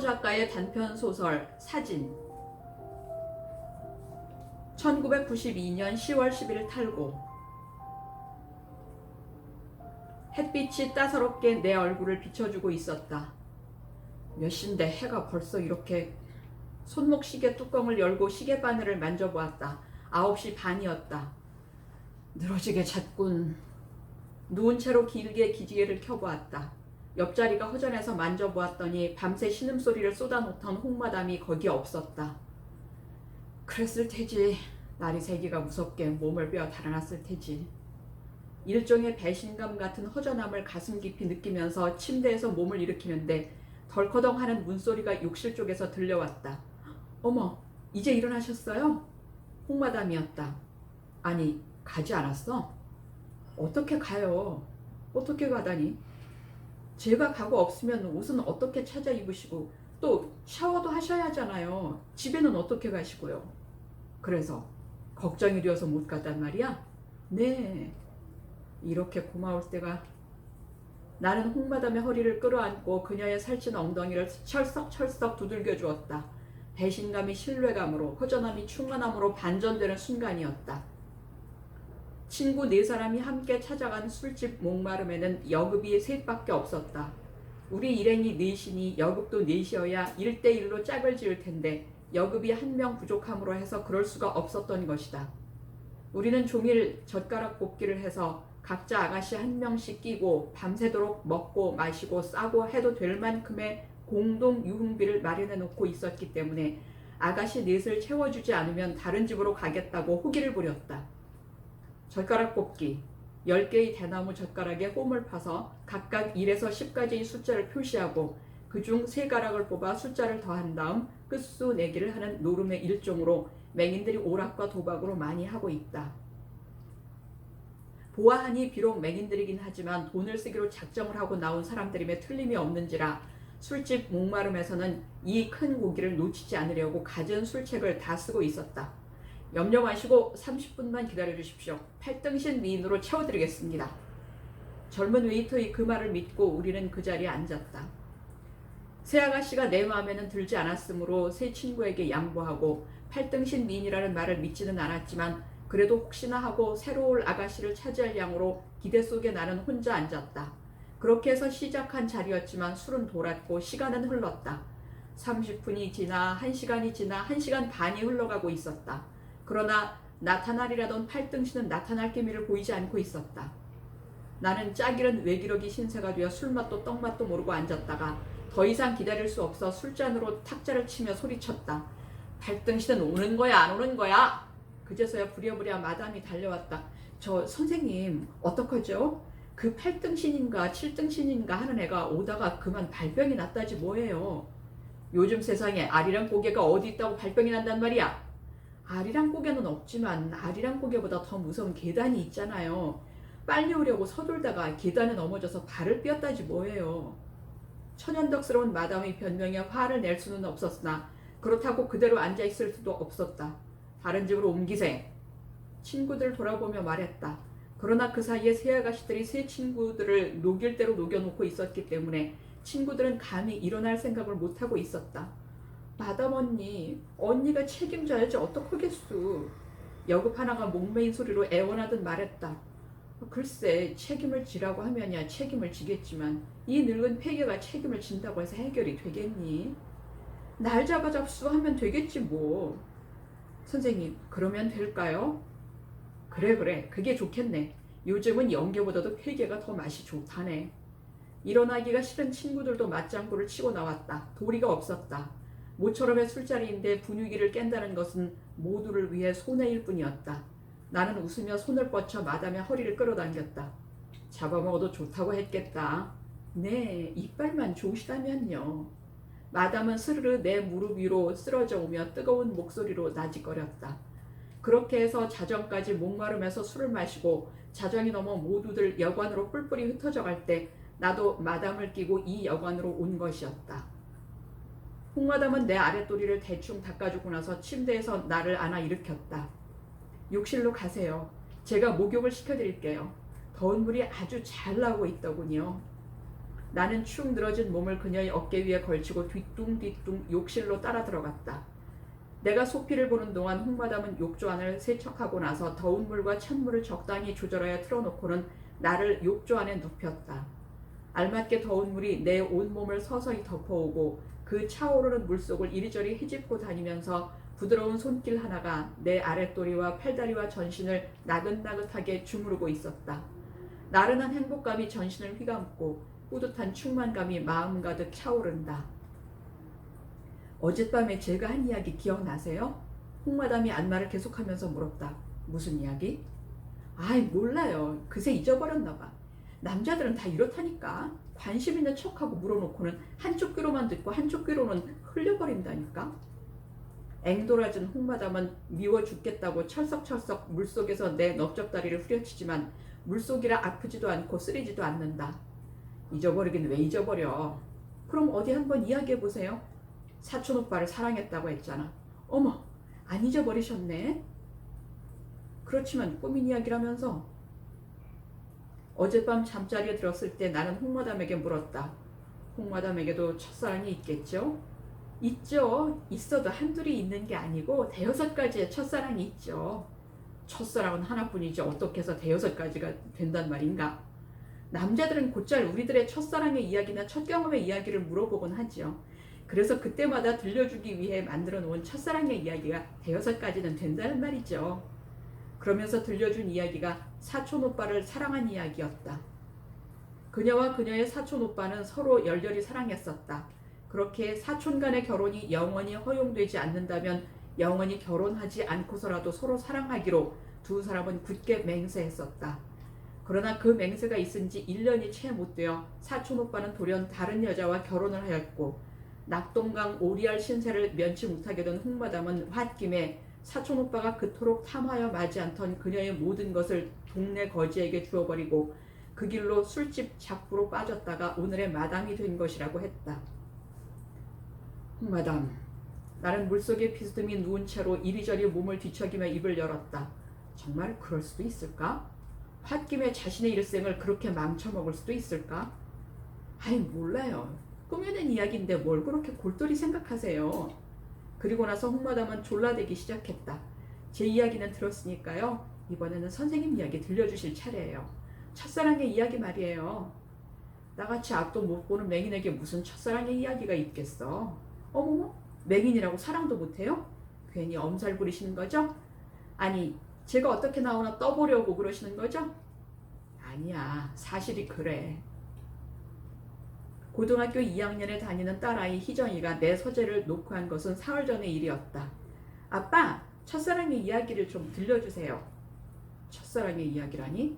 작가의 단편 소설 사진 1992년 10월 10일 탈고 햇빛이 따사롭게 내 얼굴을 비춰주고 있었다. 몇 시인데 해가 벌써 이렇게 손목 시계 뚜껑을 열고 시계 바늘을 만져보았다. 9시 반이었다. 늘어지게 잤군. 누운 채로 길게 기지개를 켜보았다. 옆자리가 허전해서 만져보았더니 밤새 신음소리를 쏟아놓던 홍마담이 거기 없었다. 그랬을 테지. 날이 새기가 무섭게 몸을 베어 달아났을 테지. 일종의 배신감 같은 허전함을 가슴 깊이 느끼면서 침대에서 몸을 일으키는데 덜커덩하는 문소리가 욕실 쪽에서 들려왔다. 어머, 이제 일어나셨어요? 홍마담이었다. 아니, 가지 않았어? 어떻게 가요? 어떻게 가다니? 제가 가고 없으면 옷은 어떻게 찾아 입으시고 또 샤워도 하셔야 하잖아요. 집에는 어떻게 가시고요? 그래서 걱정이 되어서 못 갔단 말이야? 네. 이렇게 고마울 때가 나는 홍마담의 허리를 끌어안고 그녀의 살찐 엉덩이를 철썩철썩 두들겨 주었다. 배신감이 신뢰감으로 허전함이 충만함으로 반전되는 순간이었다. 친구 네 사람이 함께 찾아간 술집 목마름에는 여급이 셋밖에 없었다. 우리 일행이 넷이니 여급도 넷이어야 1대1로 짝을 지을 텐데 여급이 한 명 부족함으로 해서 그럴 수가 없었던 것이다. 우리는 종일 젓가락 뽑기를 해서 각자 아가씨 한 명씩 끼고 밤새도록 먹고 마시고 싸고 해도 될 만큼의 공동 유흥비를 마련해 놓고 있었기 때문에 아가씨 넷을 채워주지 않으면 다른 집으로 가겠다고 호기를 부렸다. 젓가락 뽑기 10개의 대나무 젓가락에 홈을 파서 각각 1에서 10까지의 숫자를 표시하고 그중 세 가락을 뽑아 숫자를 더한 다음 끝수 내기를 하는 노름의 일종으로 맹인들이 오락과 도박으로 많이 하고 있다. 보아하니 비록 맹인들이긴 하지만 돈을 쓰기로 작정을 하고 나온 사람들임에 틀림이 없는지라 술집 목마름에서는 이 큰 고기를 놓치지 않으려고 갖은 술책을 다 쓰고 있었다. 염려 마시고 30분만 기다려 주십시오. 팔등신 미인으로 채워드리겠습니다. 젊은 웨이터의 그 말을 믿고 우리는 그 자리에 앉았다. 새 아가씨가 내 마음에는 들지 않았으므로 새 친구에게 양보하고 팔등신 미인이라는 말을 믿지는 않았지만 그래도 혹시나 하고 새로 올 아가씨를 차지할 양으로 기대 속에 나는 혼자 앉았다. 그렇게 해서 시작한 자리였지만 술은 돌았고 시간은 흘렀다. 30분이 지나 1시간이 지나 1시간 반이 흘러가고 있었다. 그러나 나타나리라던 팔등신은 나타날 기미를 보이지 않고 있었다. 나는 짝이른 외기력이 신세가 되어 술맛도 떡맛도 모르고 앉았다가 더 이상 기다릴 수 없어 술잔으로 탁자를 치며 소리쳤다. 팔등신은 오는 거야 안 오는 거야? 그제서야 부랴부랴 마담이 달려왔다. 저 선생님 어떡하죠? 그 8등신인가 7등신인가 하는 애가 오다가 그만 발병이 났다지 뭐예요. 요즘 세상에 아리랑 고개가 어디 있다고 발병이 난단 말이야. 아리랑 고개는 없지만 아리랑 고개보다 더 무서운 계단이 있잖아요. 빨리 오려고 서둘다가 계단에 넘어져서 발을 삐었다지 뭐예요. 천연덕스러운 마담의 변명에 화를 낼 수는 없었으나 그렇다고 그대로 앉아 있을 수도 없었다. 다른 집으로 옮기세. 친구들 돌아보며 말했다. 그러나 그 사이에 새 아가씨들이 새 친구들을 녹일 대로 녹여놓고 있었기 때문에 친구들은 감히 일어날 생각을 못하고 있었다. 마담 언니, 언니가 책임져야지 어떡하겠수. 여급 하나가 목매인 소리로 애원하듯 말했다. 글쎄 책임을 지라고 하면야 책임을 지겠지만 이 늙은 폐계가 책임을 진다고 해서 해결이 되겠니? 날 잡아 잡수 하면 되겠지 뭐. 선생님 그러면 될까요? 그래 그래 그게 좋겠네. 요즘은 연계보다도 회계가 더 맛이 좋다네. 일어나기가 싫은 친구들도 맞장구를 치고 나왔다. 도리가 없었다. 모처럼의 술자리인데 분위기를 깬다는 것은 모두를 위해 손해일 뿐이었다. 나는 웃으며 손을 뻗쳐 마담의 허리를 끌어당겼다. 잡아먹어도 좋다고 했겠다. 네, 이빨만 좋으시다면요. 마담은 스르르 내 무릎 위로 쓰러져 오며 뜨거운 목소리로 나직거렸다. 그렇게 해서 자정까지 목마름에서 술을 마시고 자정이 넘어 모두들 여관으로 뿔뿔이 흩어져 갈 때 나도 마담을 끼고 이 여관으로 온 것이었다. 홍마담은 내 아랫도리를 대충 닦아주고 나서 침대에서 나를 안아 일으켰다. 욕실로 가세요. 제가 목욕을 시켜드릴게요. 더운 물이 아주 잘 나오고 있더군요. 나는 축 늘어진 몸을 그녀의 어깨 위에 걸치고 뒤뚱뒤뚱 욕실로 따라 들어갔다. 내가 소피를 보는 동안 홍마담은 욕조 안을 세척하고 나서 더운 물과 찬물을 적당히 조절하여 틀어놓고는 나를 욕조 안에 눕혔다. 알맞게 더운 물이 내 온몸을 서서히 덮어오고 그 차오르는 물속을 이리저리 헤집고 다니면서 부드러운 손길 하나가 내 아랫도리와 팔다리와 전신을 나긋나긋하게 주무르고 있었다. 나른한 행복감이 전신을 휘감고 뿌듯한 충만감이 마음 가득 차오른다. 어젯밤에 제가 한 이야기 기억나세요? 홍마담이 안마를 계속하면서 물었다. 무슨 이야기? 아이 몰라요. 그새 잊어버렸나 봐. 남자들은 다 이렇다니까. 관심 있는 척하고 물어놓고는 한쪽 귀로만 듣고 한쪽 귀로는 흘려버린다니까. 앵돌아진 홍마담은 미워 죽겠다고 철썩철썩 물속에서 내 넓적다리를 후려치지만 물속이라 아프지도 않고 쓰리지도 않는다. 잊어버리긴 왜 잊어버려. 그럼 어디 한번 이야기해 보세요. 사촌 오빠를 사랑했다고 했잖아. 어머, 안 잊어버리셨네. 그렇지만 꾸민 이야기라면서 어젯밤 잠자리에 들었을 때 나는 홍마담에게 물었다. 홍마담에게도 첫사랑이 있겠죠? 있죠. 있어도 한둘이 있는 게 아니고 대여섯 가지의 첫사랑이 있죠. 첫사랑은 하나뿐이지 어떻게 해서 대여섯 가지가 된단 말인가? 남자들은 곧잘 우리들의 첫사랑의 이야기나 첫 경험의 이야기를 물어보곤 하지요. 그래서 그때마다 들려주기 위해 만들어 놓은 첫사랑의 이야기가 대여섯 가지는 된다는 말이죠. 그러면서 들려준 이야기가 사촌 오빠를 사랑한 이야기였다. 그녀와 그녀의 사촌 오빠는 서로 열렬히 사랑했었다. 그렇게 사촌 간의 결혼이 영원히 허용되지 않는다면 영원히 결혼하지 않고서라도 서로 사랑하기로 두 사람은 굳게 맹세했었다. 그러나 그 맹세가 있은 지 1년이 채 못 되어 사촌 오빠는 돌연 다른 여자와 결혼을 하였고 낙동강 오리알 신세를 면치 못하게 된 홍마담은 홧김에 사촌 오빠가 그토록 탐하여 마지 않던 그녀의 모든 것을 동네 거지에게 주어버리고 그 길로 술집 작부로 빠졌다가 오늘의 마담이 된 것이라고 했다. 홍마담, 나는 물속에 비스듬히 누운 채로 이리저리 몸을 뒤척이며 입을 열었다. 정말 그럴 수도 있을까? 홧김에 자신의 일생을 그렇게 망쳐먹을 수도 있을까? 아이 몰라요. 꾸며낸 이야기인데 뭘 그렇게 골똘히 생각하세요. 그리고 나서 홍마담은 졸라대기 시작했다. 제 이야기는 들었으니까요. 이번에는 선생님 이야기 들려주실 차례예요. 첫사랑의 이야기 말이에요. 나같이 앞도 못 보는 맹인에게 무슨 첫사랑의 이야기가 있겠어. 어머머, 맹인이라고 사랑도 못해요? 괜히 엄살 부리시는 거죠? 아니, 제가 어떻게 나오나 떠보려고 그러시는 거죠? 아니야, 사실이 그래. 고등학교 2학년에 다니는 딸아이 희정이가 내 서재를 놓고 한 것은 사흘 전의 일이었다. 아빠, 첫사랑의 이야기를 좀 들려주세요. 첫사랑의 이야기라니?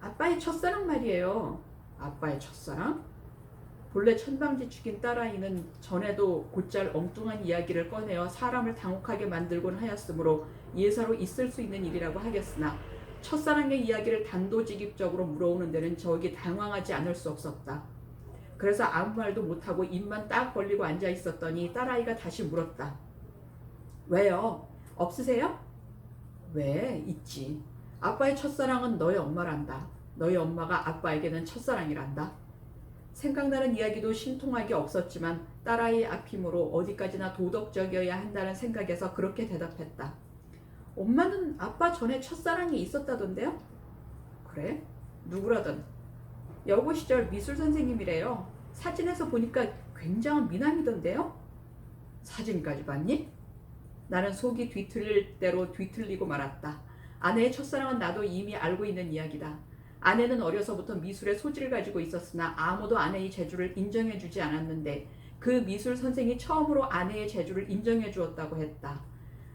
아빠의 첫사랑 말이에요. 아빠의 첫사랑? 본래 천방지축인 딸아이는 전에도 곧잘 엉뚱한 이야기를 꺼내어 사람을 당혹하게 만들곤 하였으므로 예사로 있을 수 있는 일이라고 하겠으나 첫사랑의 이야기를 단도직입적으로 물어오는 데는 저에게 당황하지 않을 수 없었다. 그래서 아무 말도 못하고 입만 딱 벌리고 앉아 있었더니 딸아이가 다시 물었다. 왜요? 없으세요? 왜? 있지. 아빠의 첫사랑은 너의 엄마란다. 너희 엄마가 아빠에게는 첫사랑이란다. 생각나는 이야기도 신통하게 없었지만 딸아이 앞힘으로 어디까지나 도덕적이어야 한다는 생각에서 그렇게 대답했다. 엄마는 아빠 전에 첫사랑이 있었다던데요? 그래? 누구라던? 여고 시절 미술 선생님이래요. 사진에서 보니까 굉장한 미남이던데요? 사진까지 봤니? 나는 속이 뒤틀릴 대로 뒤틀리고 말았다. 아내의 첫사랑은 나도 이미 알고 있는 이야기다. 아내는 어려서부터 미술의 소질을 가지고 있었으나 아무도 아내의 재주를 인정해 주지 않았는데 그 미술 선생이 처음으로 아내의 재주를 인정해 주었다고 했다.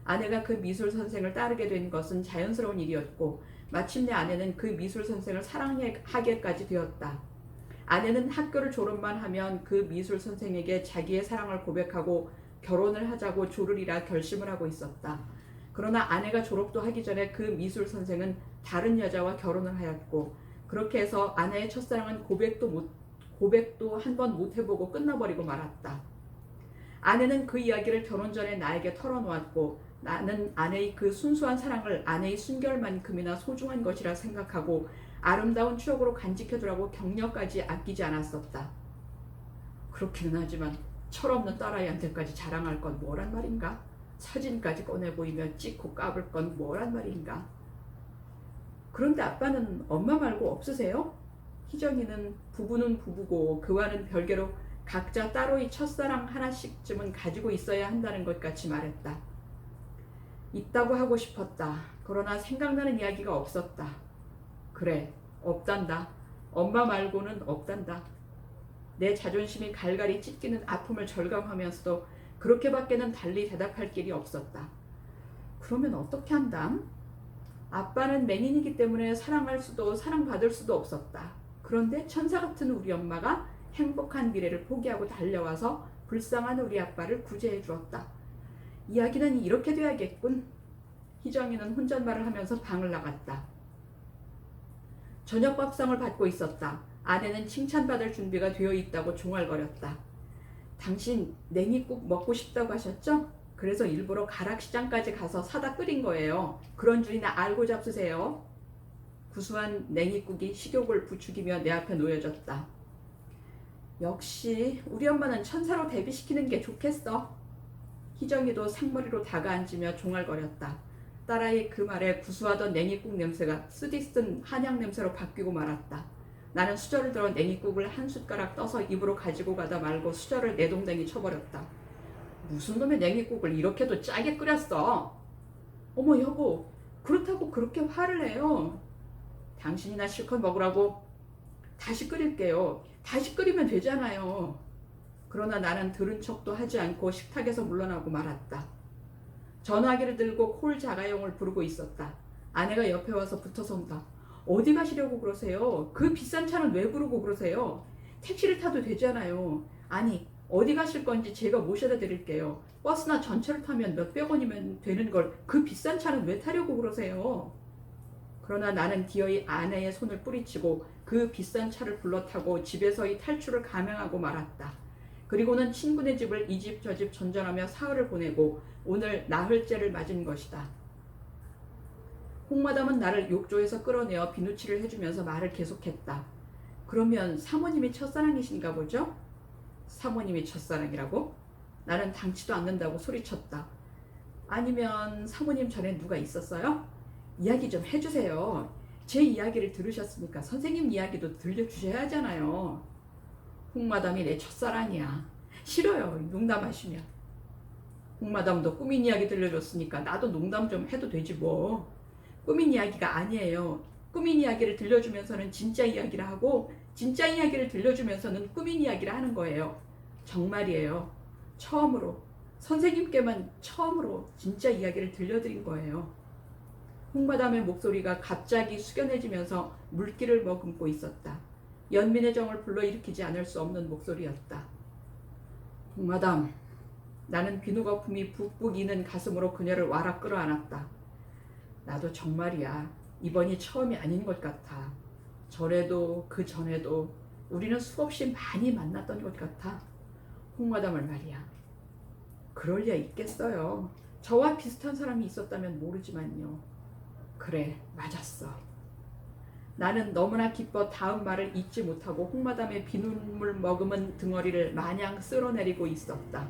아내가 그 미술 선생을 따르게 된 것은 자연스러운 일이었고 마침내 아내는 그 미술 선생을 사랑하게까지 되었다. 아내는 학교를 졸업만 하면 그 미술 선생에게 자기의 사랑을 고백하고 결혼을 하자고 조르리라 결심을 하고 있었다. 그러나 아내가 졸업도 하기 전에 그 미술 선생은 다른 여자와 결혼을 하였고 그렇게 해서 아내의 첫사랑은 고백도 못 고백도 한 번 못 해보고 끝나버리고 말았다. 아내는 그 이야기를 결혼 전에 나에게 털어놓았고 나는 아내의 그 순수한 사랑을 아내의 순결만큼이나 소중한 것이라 생각하고 아름다운 추억으로 간직해두라고 격려까지 아끼지 않았었다. 그렇기는 하지만 철없는 딸아이한테까지 자랑할 건 뭐란 말인가? 사진까지 꺼내 보이며 찍고 까불 건 뭐란 말인가? 그런데 아빠는 엄마 말고 없으세요? 희정이는 부부는 부부고 그와는 별개로 각자 따로의 첫사랑 하나씩쯤은 가지고 있어야 한다는 것 같이 말했다. 있다고 하고 싶었다. 그러나 생각나는 이야기가 없었다. 그래, 없단다. 엄마 말고는 없단다. 내 자존심이 갈갈이 찢기는 아픔을 절감하면서도 그렇게밖에는 달리 대답할 길이 없었다. 그러면 어떻게 한담? 아빠는 맹인이기 때문에 사랑할 수도 사랑받을 수도 없었다. 그런데 천사 같은 우리 엄마가 행복한 미래를 포기하고 달려와서 불쌍한 우리 아빠를 구제해 주었다. 이야기는 이렇게 돼야겠군. 희정이는 혼잣말을 하면서 방을 나갔다. 저녁 밥상을 받고 있었다. 아내는 칭찬받을 준비가 되어 있다고 종알거렸다. 당신 냉이 국 먹고 싶다고 하셨죠? 그래서 일부러 가락시장까지 가서 사다 끓인 거예요. 그런 줄이나 알고 잡수세요. 구수한 냉이국이 식욕을 부추기며 내 앞에 놓여졌다. 역시 우리 엄마는 천사로 데뷔시키는 게 좋겠어. 희정이도 상머리로 다가앉으며 종알거렸다. 딸아이 그 말에 구수하던 냉이국 냄새가 쓰디쓴 한약 냄새로 바뀌고 말았다. 나는 수저를 들어 냉이국을 한 숟가락 떠서 입으로 가지고 가다 말고 수저를 내 동댕이 쳐버렸다. 무슨 놈의 냉이국을 이렇게도 짜게 끓였어? 어머 여보, 그렇다고 그렇게 화를 내요. 당신이나 실컷 먹으라고 다시 끓일게요. 다시 끓이면 되잖아요. 그러나 나는 들은 척도 하지 않고 식탁에서 물러나고 말았다. 전화기를 들고 콜 자가용을 부르고 있었다. 아내가 옆에 와서 붙어선다. 어디 가시려고 그러세요? 그 비싼 차는 왜 부르고 그러세요? 택시를 타도 되잖아요. 아니, 어디 가실 건지 제가 모셔다 드릴게요. 버스나 전철을 타면 몇백 원이면 되는 걸 그 비싼 차는 왜 타려고 그러세요? 그러나 나는 기어이 아내의 손을 뿌리치고 그 비싼 차를 불러 타고 집에서의 탈출을 감행하고 말았다. 그리고는 친구네 집을 이 집 저집 전전하며 사흘을 보내고 오늘 나흘째를 맞은 것이다. 홍마담은 나를 욕조에서 끌어내어 비누칠을 해주면서 말을 계속했다. 그러면 사모님이 첫사랑이신가 보죠? 사모님이 첫사랑이라고? 나는 당치도 않는다고 소리쳤다. 아니면 사모님 전에 누가 있었어요? 이야기 좀 해주세요. 제 이야기를 들으셨으니까 선생님 이야기도 들려주셔야 하잖아요. 홍마담이 내 첫사랑이야. 싫어요. 농담하시면. 홍마담도 꾸민 이야기 들려줬으니까 나도 농담 좀 해도 되지 뭐. 꾸민 이야기가 아니에요. 꾸민 이야기를 들려주면서는 진짜 이야기를 하고 진짜 이야기를 들려주면서는 꾸민 이야기를 하는 거예요. 정말이에요. 처음으로 선생님께만 처음으로 진짜 이야기를 들려드린 거예요. 홍마담의 목소리가 갑자기 숙연해지면서 물기를 머금고 있었다. 연민의 정을 불러일으키지 않을 수 없는 목소리였다. 홍마담, 나는 비누 거품이 붓붓 이는 가슴으로 그녀를 와라 끌어안았다. 나도 정말이야. 이번이 처음이 아닌 것 같아. 전에도 그 전에도 우리는 수없이 많이 만났던 것 같아. 홍마담을 말이야. 그럴 리가 있겠어요. 저와 비슷한 사람이 있었다면 모르지만요. 그래, 맞았어. 나는 너무나 기뻐 다음 말을 잊지 못하고 홍마담의 비눗물 머금은 등어리를 마냥 쓸어내리고 있었다.